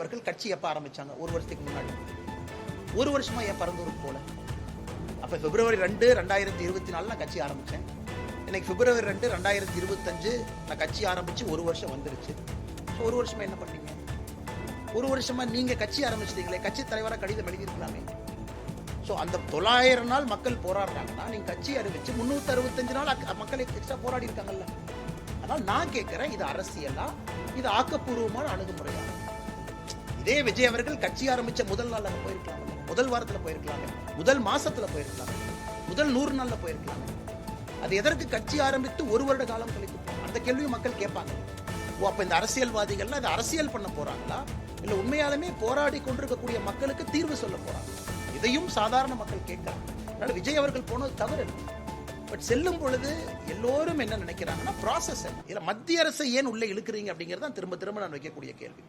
அவர்கள் கட்சி எப்ப ஆரம்பிச்சாங்க? ஒரு வருஷத்துக்கு முன்னாடி. ஒரு வருஷமா ஏன் பரந்தூருக்கு போல? அப்ப பிப்ரவரி ரெண்டு ரெண்டாயிரத்தி இருபத்தி நாலு நான் கட்சி ஆரம்பிச்சேன். இன்னைக்கு பிப்ரவரி ரெண்டு ரெண்டாயிரத்தி இருபத்தஞ்சு நான் கட்சி ஆரம்பிச்சு ஒரு வருஷம் வந்துருச்சு. ஸோ ஒரு வருஷமா என்ன பண்ணீங்க? ஒரு வருஷமா நீங்க கட்சி ஆரம்பிச்சிட்டீங்களே கட்சி தலைவராக கடிதம் எழுதியிருக்கலாமே. ஸோ அந்த தொள்ளாயிரம் நாள் மக்கள் போராடுறாங்கன்னா நீங்க கட்சி அறிவிச்சு முன்னூத்தி அறுபத்தஞ்சு நாள் மக்களை மக்கள் எக்ஸ்ட்ரா போராடி இருக்காங்கல்ல அதனால நான் கேட்கிறேன் இது அரசியலா இது ஆக்கப்பூர்வமான அணுகுமுறையா? இதே விஜய் அவர்கள் கட்சி ஆரம்பிச்ச முதல் நாள்ல அங்க போயிருக்கலாம். முதல் வாரத்துல போயிருக்கலாங்க முதல் மாசத்துல போயிருக்கலாம். முதல் நூறு நாள்ல போயிருக்கலாம். அது எதற்கு கட்சி ஆரம்பித்து ஒரு வருட காலம் கழித்து அந்த கேள்வியும் மக்கள் கேட்பாங்க. ஓ அப்ப இந்த அரசியல்வாதிகள்லாம் அதை அரசியல் பண்ண போறாங்களா? இல்ல உண்மையாலுமே போராடி கொண்டிருக்கக்கூடிய மக்களுக்கு தீர்வு சொல்ல போறாங்க இதையும் சாதாரண மக்கள் கேட்கறாங்க. அதனால விஜய் அவர்கள் போனது தவறு பட் செல்லும் பொழுது எல்லோரும் என்ன நினைக்கிறாங்கன்னா ப்ராசஸ் இல்ல மத்திய அரசை ஏன் உள்ளே இழுக்கிறீங்க அப்படிங்கிறது தான் திரும்ப திரும்ப நான் வைக்கக்கூடிய கேள்வி.